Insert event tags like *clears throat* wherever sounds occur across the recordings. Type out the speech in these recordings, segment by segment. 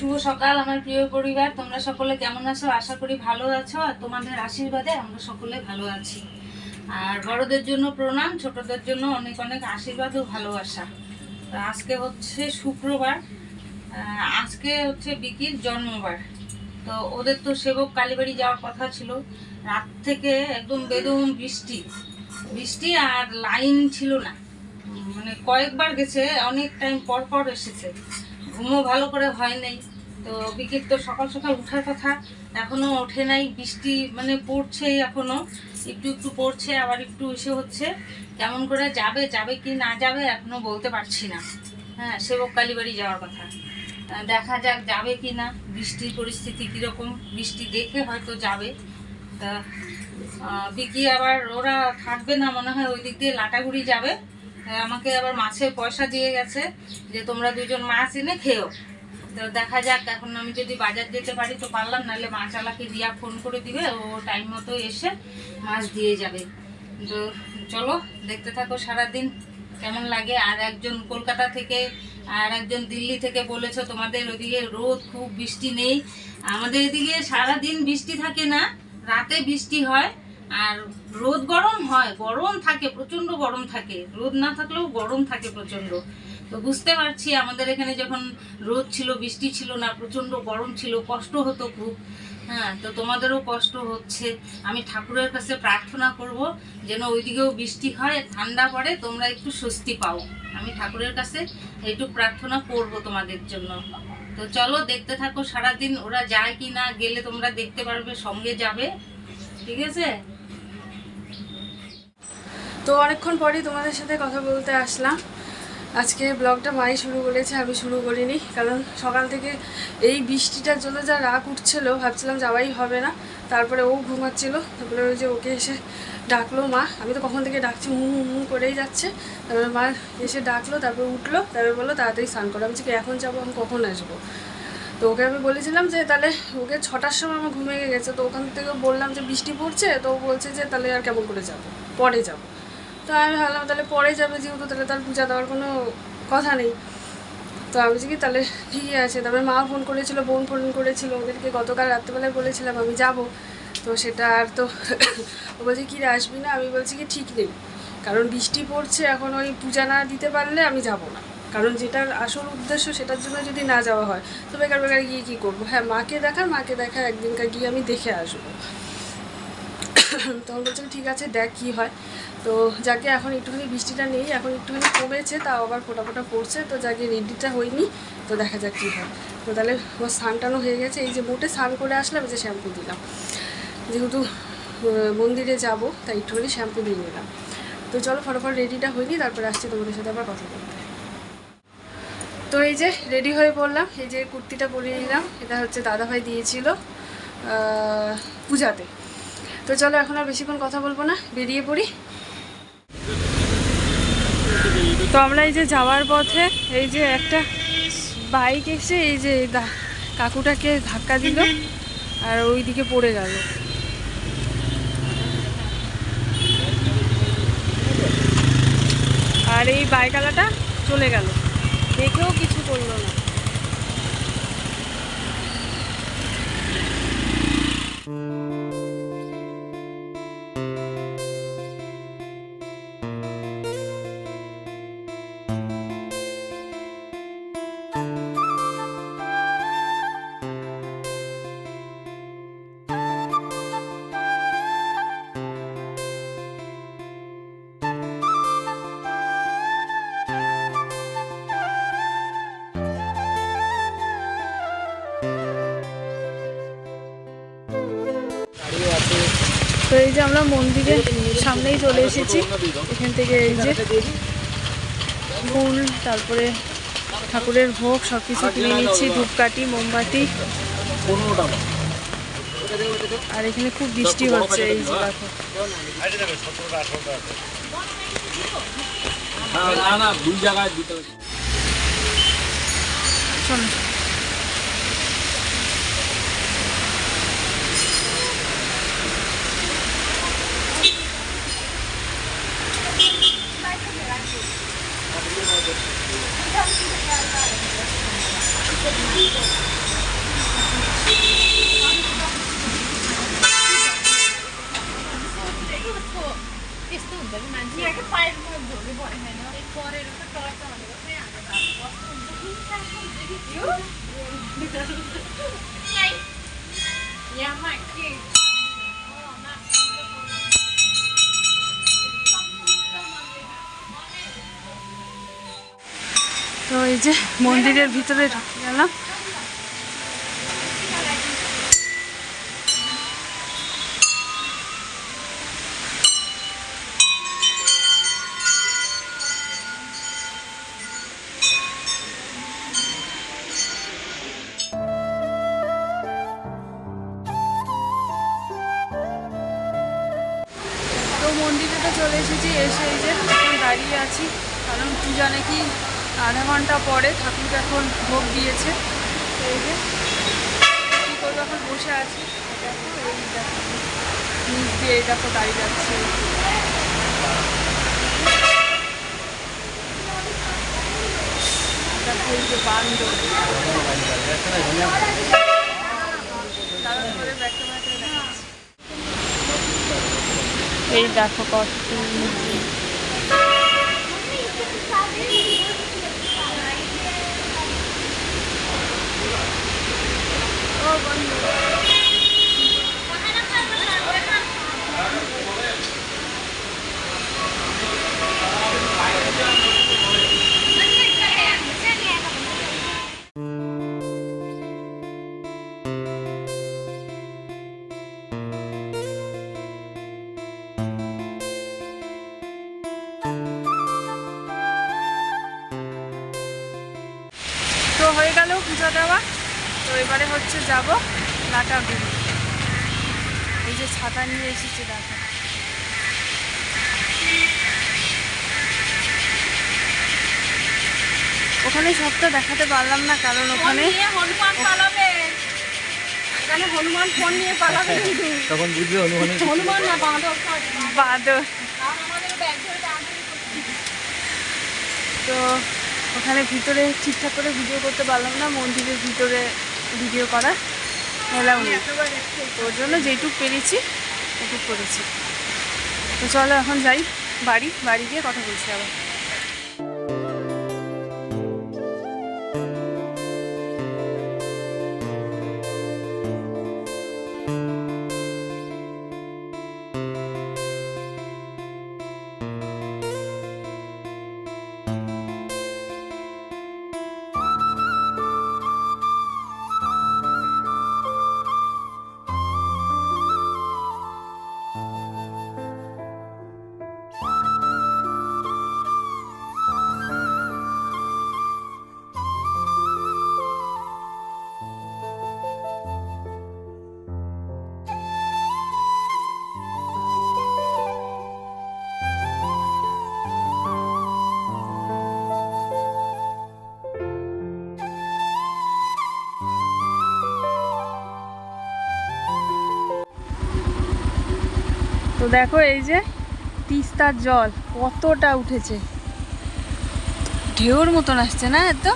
শুভ সকাল আমার প্রিয় পরিবার। তোমরা সকলে কেমন আছো? আশা করি ভালো আছো আর তোমাদের আশীর্বাদে আমরা সকলে ভালো আছি। আর বড়দের জন্য প্রণাম, ছোটদের জন্য অনেক অনেক আশীর্বাদ ও ভালোবাসা। আজকে হচ্ছে শুক্রবার আজকে হচ্ছে বিকির জন্মবার। তো ওদের তো সেবক কালীবাড়ি যাওয়ার কথা ছিল। রাত থেকে একদম বেদম বৃষ্টি। বৃষ্টি আর লাইন ছিল না। মানে কয়েকবার গেছে, অনেক টাইম পর পর এসেছে। ঘুমও ভালো করে হয় নাই। তো বিকেল তো সকাল সকাল উঠার কথা, এখনও ওঠে নাই, বৃষ্টি মানে পড়ছে এখনও, একটু একটু পড়ছে, আবার একটু এসে হচ্ছে, কেমন করে যাবে যাবে কি না যাবে এখনও বলতে পারছি না। হ্যাঁ সেবক কালীবাড়ি যাওয়ার কথা। দেখা যাক যাবে কি না, বৃষ্টির পরিস্থিতি কীরকম, বৃষ্টি দেখে হয়তো যাবে। তা বিকি আবার, ওরা থাকবে না, মনে হয় ওই দিক দিয়ে লাটাগুড়ি যাবে। আমাকে আবার মাছের পয়সা দিয়ে গেছে যে তোমরা দুজন মাছ এনে খেও। তো দেখা যাক, এখন আমি যদি বাজার যেতে পারি তো পারলাম, নাহলে মাছ আলাকে দিয়া ফোন করে দিবে, ও টাইম মতো এসে মাছ দিয়ে যাবে। তো চলো, দেখতে থাকো সারাদিন, কেমন লাগে? আর একজন কলকাতা থেকে, আর একজন দিল্লি থেকে বলেছ তোমাদের ওদিকে রোদ, খুব বৃষ্টি নেই। আমাদের এদিকে সারাদিন বৃষ্টি থাকে না, রাতে বৃষ্টি হয়, আর রোদ গরম হয়, গরম থাকে প্রচণ্ড গরম থাকে। রোদ না থাকলেও গরম থাকে প্রচণ্ড তো বুঝতে পারছি আমাদের এখানে যখন রোদ ছিল, বৃষ্টি ছিল না প্রচণ্ড গরম ছিল, কষ্ট হতো খুব। হ্যাঁ তো তোমাদেরও কষ্ট হচ্ছে। আমি ঠাকুরের কাছে প্রার্থনা করব যেন ওইদিকেও বৃষ্টি হয়, ঠান্ডা পড়ে, তোমরা একটু স্বস্তি পাও। আমি ঠাকুরের কাছে একটু প্রার্থনা করব তোমাদের জন্য। তো চলো, দেখতে থাকো সারাদিন ওরা যায় কি না গেলে তোমরা দেখতে পারবে, সঙ্গে যাবে। ঠিক আছে? তো অনেকক্ষণ পরেই তোমাদের সাথে কথা বলতে আসলাম। আজকে ব্লগটা মাই শুরু করেছে, আমি শুরু করিনি, কারণ সকাল থেকে এই বৃষ্টিটার জন্য যা রাগ উঠছিল, ভাবছিলাম যাওয়াই হবে না। তারপরে ও ঘুমাচ্ছিল, তারপরে ওই যে ওকে এসে ডাকলো মা। আমি তো কখন থেকে ডাকছি, হু হু করেই যাচ্ছে। তারপরে মা এসে ডাকলো, তারপরে উঠল, তারপরে বলল, তাড়াতাড়ি স্নান করো। আমি এখন যাব? আমি কখন আসব? তো ওকে আমি বলেছিলাম যে, তাহলে ওকে ছটার সময় আমার ঘুমিয়ে গেছে। তো ওখান থেকে বললাম যে, বৃষ্টি পড়ছে? তো ও বলছে যে, তাহলে আর কেমন করে যাব? পরে যাব। তো আমি ভাবলাম, তাহলে পরে যাবে যেহেতু, তাহলে তার পূজা দেওয়ার কোনো কথা নেই। তো আমি বলছি কি, তাহলে ঠিকই আছে। তারপরে মা ফোন করেছিল, বোন ফোন করেছিল, ওদেরকে গতকাল রাত্রেবেলায় বলেছিলাম, আমি যাব। তো সেটা আর তো *laughs* ও বলছে, কি আসবি না? আমি বলছি কি, ঠিক নেই। কারণ বৃষ্টি পড়ছে, এখন ওই পূজা না দিতে পারলে আমি যাব না। কারণ যেটার আসল উদ্দেশ্য, সেটার জন্য যদি না যাওয়া হয়, তো বেকার বেকার গিয়ে কী করব? হ্যাঁ মাকে দেখার, মাকে দেখা একদিনকার গিয়ে আমি দেখে আসব। তখন বলছে ঠিক আছে, দেখ কী হয়। তো যাকে এখন একটুখানি বৃষ্টিটা নেই, এখন একটুখানি কমেছে, তাও আবার ফোটা ফোটা পড়ছে। তো যাকে রেডিটা হয়নি, তো দেখা যাক কী হয়। তো তাহলে আমার স্নান টানও হয়ে গেছে। এই যে মোটে স্নান করে আসলাম যে শ্যাম্পু দিলাম। যেহেতু মন্দিরে যাব, তাই একটুখানি শ্যাম্পু দিয়ে নিলাম। তো চলো ফটাফট রেডিটা হয়নি, তারপরে আসছি তোমাদের সাথে আবার কথা বলতে। তো এই যে রেডি হয়ে পড়লাম, এই যে কুর্তিটা পরিয়ে নিলাম। এটা হচ্ছে দাদাভাই দিয়েছিল পূজাতে। তো চলো এখন আর বেশিক্ষণ কথা বলব না, বেরিয়ে পড়ি। তো আমরা এই যে যাওয়ার পথে, এই যে একটা বাইক এসে এই যে কাকুটাকে ধাক্কা দিল আর ওই দিকে পড়ে গেল। আর এই বাইকালাটা চলে গেল। দেখেও কিছু করল না। তো এই যে আমরা মন্দিরের সামনেই চলে এসেছি। এখান থেকে এই যে ফুল তারপরে ঠাকুরের ভোগ সব কিছু কিনে নিচ্ছি ধূপকাঠি মোমবাতি। আর এখানে খুব বৃষ্টি হচ্ছে এই যে দেখো। না মন্দিরের ভিতরে আধা ঘণ্টা পরে ঠাকুরকে এখন ভোগ দিয়েছে। এই এখন? বসে আছি। দেখো, এই দেখো দিয়ে দেখো দাঁড়িয়ে যাচ্ছে। দেখো এই যে বান্দর দাঁড়ান করে ব্যাক ক্যামেরা করে দেখাচ্ছি এই দেখো কত ও বন্ধু তো এবারে হচ্ছে যাব লাটাগুড়ি এই যে ছাতা নিয়ে এসেছি দেখো। ওখানে সবটা দেখাতে পারলাম না কারণ ওখানে হনুমান পালাবে। এখানে হনুমান ফোন নিয়ে পালাবে কিন্তু। তখন বুঝবে অনুমানে হনুমান না বাঁদর বাদর। আমাদের ব্যাগ ধরে টানাটানি তো ওখানে ভিতরে ঠিকঠাক করে ভিডিও করতে পারলাম না মন্দিরের ভিতরে ভিডিও করা এলাম নেই। ওর জন্য যেটুক পেরেছি, ওটুক করেছি। তো চলো এখন যাই, বাড়ি বাড়ি গিয়ে কথা বলছি আবার। দেখো এই যে তিস্তার জল, কতটা উঠেছে। ঢেউর মতন আসছে, না এত?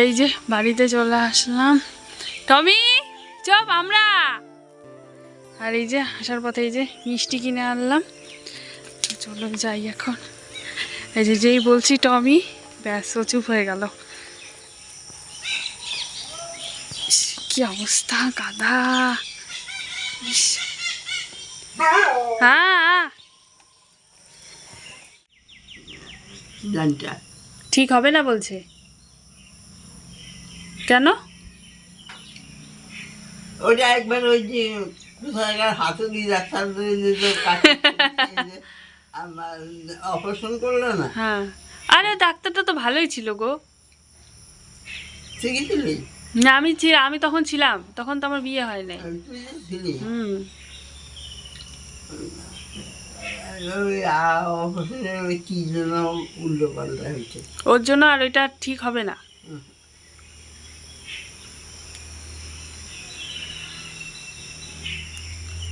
এই যে বাড়িতে চলে আসলাম। টমি, চপ, আমরা। আর এই যে আসার পথে এই যে মিষ্টি কিনে আনলাম। চলো যাই এখন। এই যে যেই বলছি টমি ব্যাস ও চুপ হয়ে গেল। কি অবস্থা কাদা। হ্যাঁ। জানটা। ঠিক হবে না বলছে। কেন? ওটা একবার ওই যে হাতুড়ি ডাক্তার অপারেশন করল না। হ্যাঁ। আরে ডাক্তারটা তো ভালোই ছিল গো। না আমি আমি তখন ছিলাম। তখন তো আমার বিয়ে হয় নাই। হুম। ওর জন্য আর ওইটা ঠিক হবে না হুম।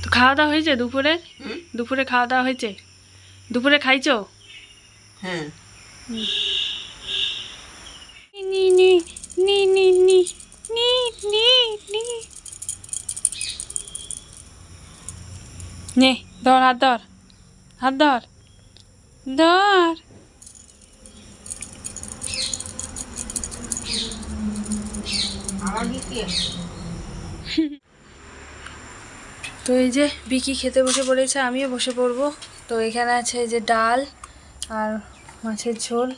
তো খাওয়া দাওয়া হয়েছে দুপুরে? দুপুরে খাওয়া দাওয়া হয়েছে? দুপুরে খাইছো? হ্যাঁ। নি নি নি নি নি নি নি নি। নে ধর হাত ধর। হাত ধর। ধর। দিকে তো এই যে বিকি খেতে বসে পড়েছে আমিও বসে পড়ব। তো এখানে আছে যে ডাল আর মাছের ঝোল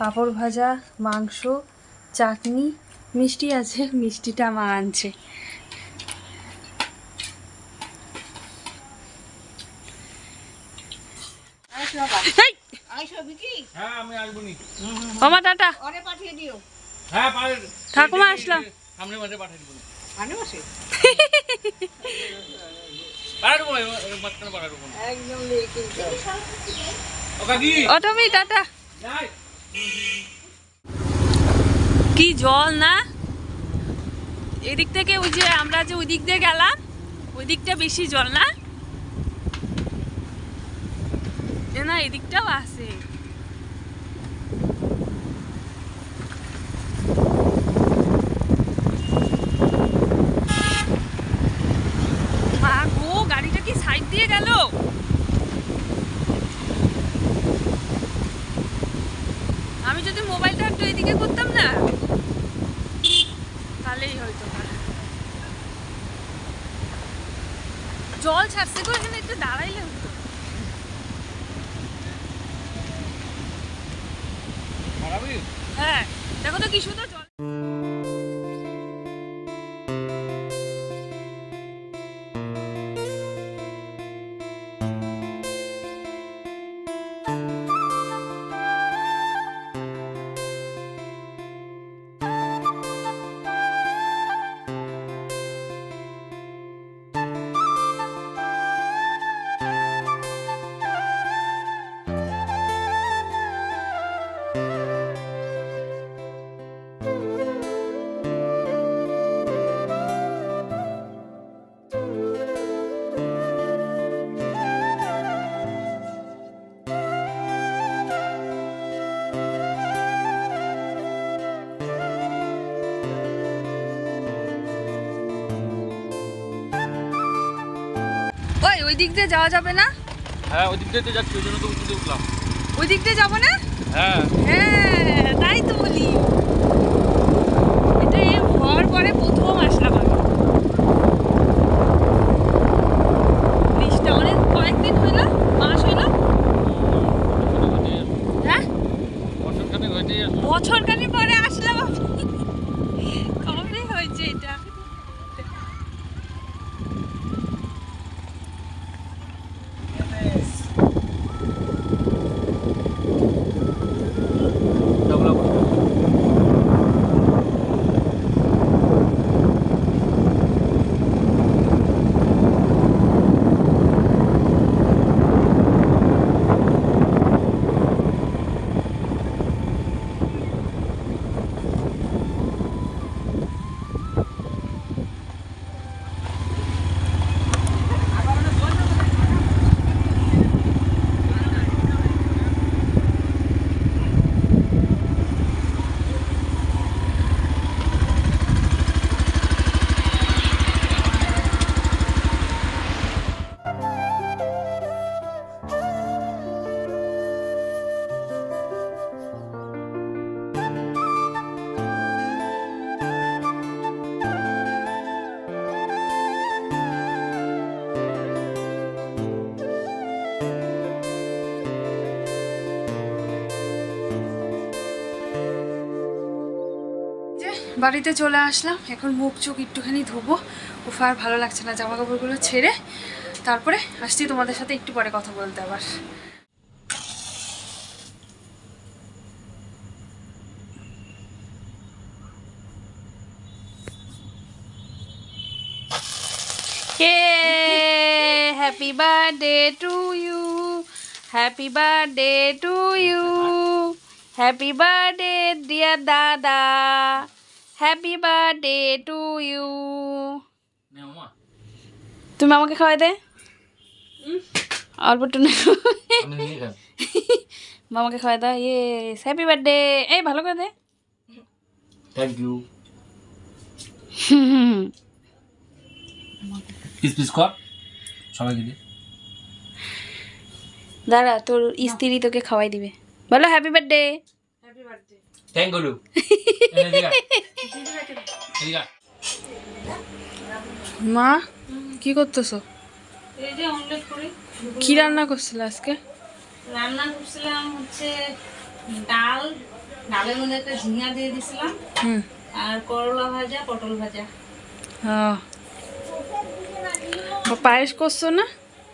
পাঁপড় ভাজা মাংস চাটনি মিষ্টি আছে মিষ্টিটা মা আনছে। হ্যাঁ আমি আসব নি। ওমা টাটা। ঘরে পাঠিয়ে দিও। হ্যাঁ ঠাকুমা আসলাম। সামনে মাঝে পাঠিয়ে দেবো *laughs* কি জল না? এদিক থেকে ওই যে আমরা যে ওই দিক দিয়ে গেলাম ওই দিকটা বেশি জল না? না এদিকটাও আছে। জল ছাড়ছে তো এখানে একটু দাঁড়াইলে হতো। হ্যাঁ দেখো তো কি সুন্দর দিক দিয়ে যাওয়া যাবে না? হ্যাঁ ওই দিক তো যাচ্ছি ওই জন্য তো উঠতে উঠলাম। ওই দিক দিয়ে যাব না? হ্যাঁ। হ্যাঁ তাই তো বলি। এটা এর হওয়ার পরে প্রথম আসলাম বাড়িতে চলে আসলাম। এখন মুখ চোখ একটুখানি ধোবো। উফ, আর ভালো লাগছে না জামা কাপড়গুলো ছেড়ে। তারপরে আসছি তোমাদের সাথে একটু পরে কথা বলতে আবার। Happy birthday to you happy birthday to you happy birthday dear dada happy birthday to you তুমি আমাকে খাওয়াই দে অল্প একটু নে। আমি নিয়ে খান *laughs* মামাকে খাওয়াই দাও ইয়ে হ্যাপি বার্থডে এই ভালো করে দে। থ্যাংক ইউ পিস পিস কর। সবাইকে দে। দাঁড়া তোর স্ত্রী তোকে খাওয়াই দিবে। বলো হ্যাপি বার্থডে হ্যাপি বার্থডে আয়। *laughs* মা কি করতেছো? এই যে অমলেট করি। কি রান্না করছিল আজকে? রান্না করছিলাম হচ্ছে ডাল ডালের মধ্যে একটা ঝিঙা দিয়ে দিছিলাম। হুম। আর করলা ভাজা পটল ভাজা। হ্যাঁ পায়েস করছ না?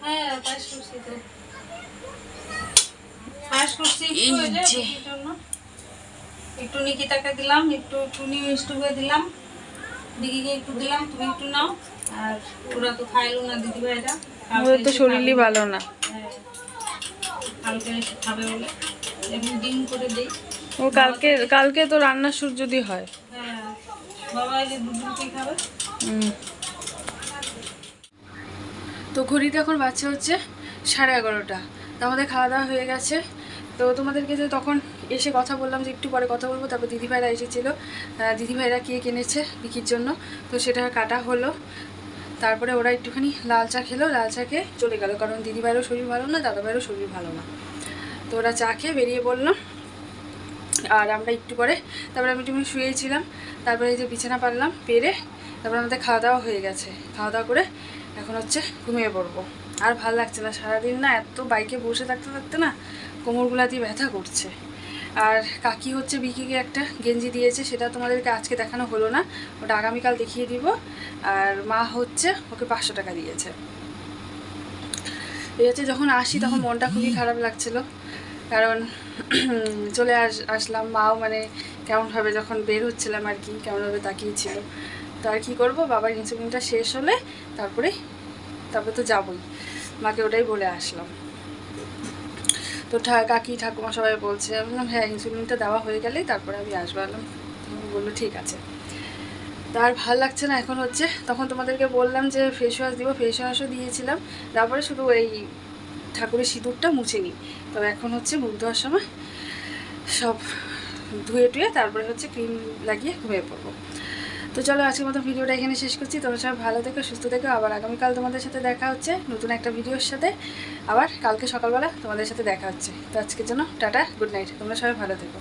হ্যাঁ পায়েস করছি তো। পায়েস করছি একটু এই যে। একটু নিকিতাকে দিলাম একটু টুনি মিষ্টুকে দিলাম। দিদিকে একটু দিলাম তুমি একটু নাও। আর ওরা তো খাইলো না দিদি ভাইরা ওদের তো শরীরই ভালো না। হ্যাঁ। কালকে খাবে বলে। এমনি ডিম করে দিই। ও কালকে কালকে তো রান্নার সুর যদি হয়। হ্যাঁ। বাবা এই দুধ রুটি খাবে? হুম। তো ঘড়িতে এখন বাচ্চা হচ্ছে সাড়ে এগারোটা। তো আমাদের খাওয়া দাওয়া হয়ে গেছে। তো তোমাদেরকে যে তখন এসে কথা বললাম যে একটু পরে কথা বলব, তারপর দিদিভাইরা এসেছিল। দিদিভাইরা কে এনেছে বিকির জন্য? তো সেটা কাটা হলো। তারপরে ওরা একটুখানি লাল চা খেলো, লাল চা খেয়ে চলে গেল। কারণ দিদিভাইয়েরও শরীর ভালো না, দাদাভাইয়েরও শরীর ভালো না। তো ওরা চা খেয়ে বেরিয়ে পড়লাম আর আমরা একটু পরে, তারপরে আমি একটু শুয়েছিলাম। তারপরে এই যে বিছানা পারলাম পেরে তারপরে আমাদের খাওয়া দাওয়া হয়ে গেছে। খাওয়া দাওয়া করে এখন হচ্ছে ঘুমিয়ে পড়ব। আর ভালো লাগছে না, সারাদিন না এত বাইকে বসে থাকতে থাকতে না কোমরগুলা দিয়ে ব্যথা করছে। আর কাকি হচ্ছে বিকিকে একটা গেঞ্জি দিয়েছে, সেটা তোমাদেরকে আজকে দেখানো হলো না। ওটা আগামীকাল দেখিয়ে দিব। আর মা হচ্ছে, ওকে পাঁচশো টাকা দিয়েছে। এই হচ্ছে যখন আসি, তখন মনটা খুবই খারাপ লাগছিল। কারণ *clears throat* চলে আস, আসলাম। মাও মানে কেমনভাবে যখন বের হচ্ছিলাম আর কি, কেমনভাবে তাকিয়েছিল। তো আর কী করব? বাবার ইনসুলিনটা শেষ হলে তারপরে তারপরে তো যাবই। মাকে ওটাই বলে আসলাম। তো কাকি, ঠাকুমা সবাই বলছে, আমি বললাম হ্যাঁ ইনসুলিনটা দেওয়া হয়ে গেলেই তারপরে আমি আসব। আলাম বলল, ঠিক আছে। আর ভালো লাগছে না এখন হচ্ছে। তখন তোমাদেরকে বললাম যে ফেস ওয়াশ দিব ফেস ওয়াশও দিয়েছিলাম। তারপরে শুধু এই ঠাকুরের সিঁদুরটা মুছে নিই। তো এখন হচ্ছে মুখ ধোয়ার সময় সব ধুয়ে টুয়ে তারপরে হচ্ছে ক্রিম লাগিয়ে ঘুমিয়ে পড়ব। তো চলো আজকের মতো ভিডিওটা এখানে শেষ করছি। তোমরা সবাই ভালো থেকো, সুস্থ থেকো। আবার আগামীকাল তোমাদের সাথে দেখা হচ্ছে নতুন একটা ভিডিওর সাথে। আবার কালকে সকালবেলা তোমাদের সাথে দেখা হচ্ছে। তো আজকের জন্য টাটা, গুড নাইট। তোমরা সবাই ভালো থেকো।